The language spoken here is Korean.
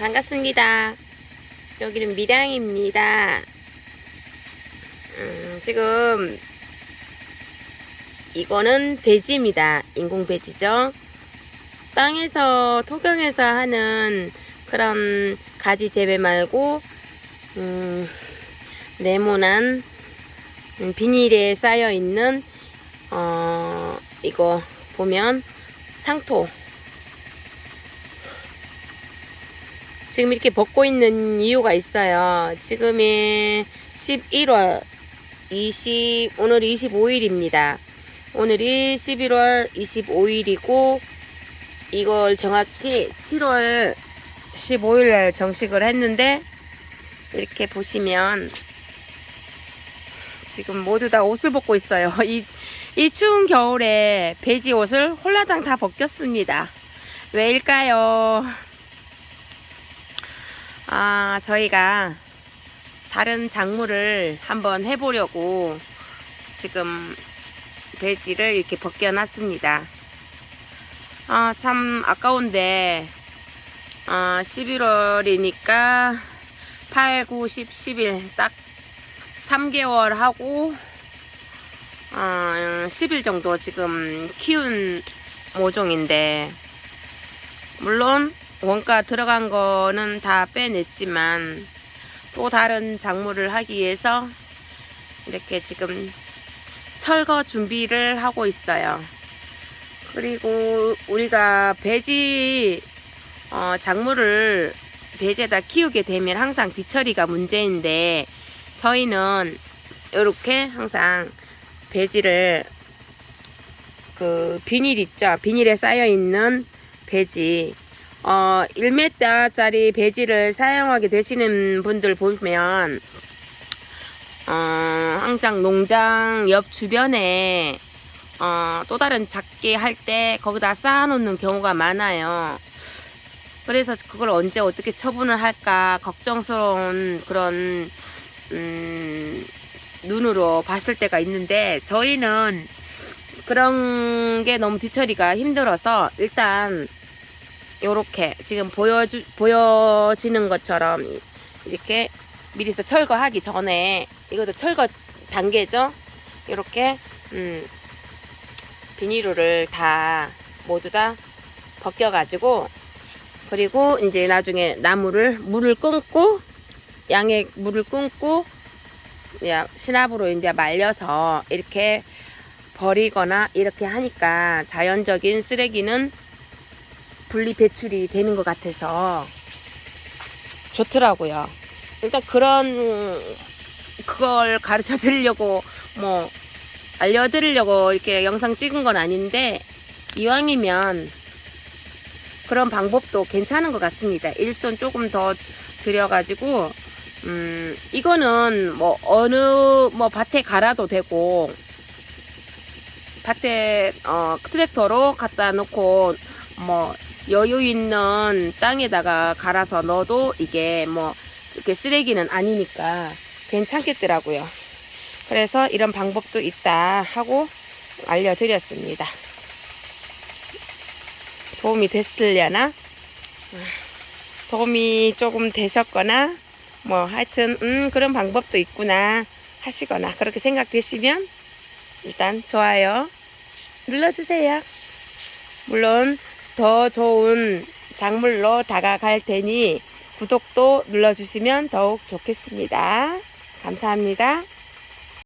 반갑습니다. 여기는 밀양입니다. 음, 지금 이거는 배지입니다. 인공 배지죠. 땅에서 토경에서 하는 그런 가지 재배 말고 음, 네모난 음, 비닐에 쌓여 있는 어, 이거 보면 상토 지금 이렇게 벗고 있는 이유가 있어요. 지금이 11월 20, 오늘이 25일입니다. 오늘이 11월 25일이고, 이걸 정확히 7월 15일 날 정식을 했는데, 이렇게 보시면, 지금 모두 다 옷을 벗고 있어요. 이, 이 추운 겨울에 배지 옷을 홀라당 다 벗겼습니다. 왜일까요? 아, 저희가 다른 작물을 한번 해보려고 지금 배지를 이렇게 벗겨놨습니다. 아, 참 아까운데, 아, 11월이니까 8, 9, 10, 11, 딱 3개월 하고, 아, 10일 정도 지금 키운 모종인데, 물론 원가 들어간 거는 다 빼냈지만 또 다른 작물을 하기 위해서 이렇게 지금 철거 준비를 하고 있어요. 그리고 우리가 배지 어, 작물을 배지에다 키우게 되면 항상 뒤처리가 문제인데 저희는 이렇게 항상 배지를 그 비닐 있죠 비닐에 쌓여 있는 배지 어, 1m짜리 배지를 사용하게 되시는 분들 보면, 어, 항상 농장 옆 주변에, 어, 또 다른 작게 할 때 거기다 쌓아놓는 경우가 많아요. 그래서 그걸 언제 어떻게 처분을 할까 걱정스러운 그런, 음, 눈으로 봤을 때가 있는데, 저희는 그런 게 너무 뒤처리가 힘들어서 일단 요렇게 지금 보여주, 보여지는 것처럼 이렇게 미리서 철거하기 전에 이것도 철거 단계죠. 이렇게 음, 비닐을 다 모두 다 벗겨가지고 그리고 이제 나중에 나무를 물을 끊고 양의 물을 끊고 신압으로 이제 말려서 이렇게 버리거나 이렇게 하니까 자연적인 쓰레기는 분리 배출이 되는 것 같아서 좋더라고요. 일단 그런 그걸 가르쳐 드리려고 뭐 알려드리려고 이렇게 영상 찍은 건 아닌데 이왕이면 그런 방법도 괜찮은 것 같습니다. 일손 조금 더 들여가지고 음 이거는 뭐 어느 뭐 밭에 갈아도 되고 밭에 어 트랙터로 갖다 놓고 뭐 여유 있는 땅에다가 갈아서 넣어도 이게 뭐 이렇게 쓰레기는 아니니까 괜찮겠더라고요. 그래서 이런 방법도 있다 하고 알려드렸습니다. 도움이 됐으려나? 도움이 조금 되셨거나 뭐 하여튼 음 그런 방법도 있구나 하시거나 그렇게 생각되시면 일단 좋아요 눌러주세요. 물론 더 좋은 작물로 다가갈 테니 구독도 눌러주시면 더욱 좋겠습니다. 감사합니다.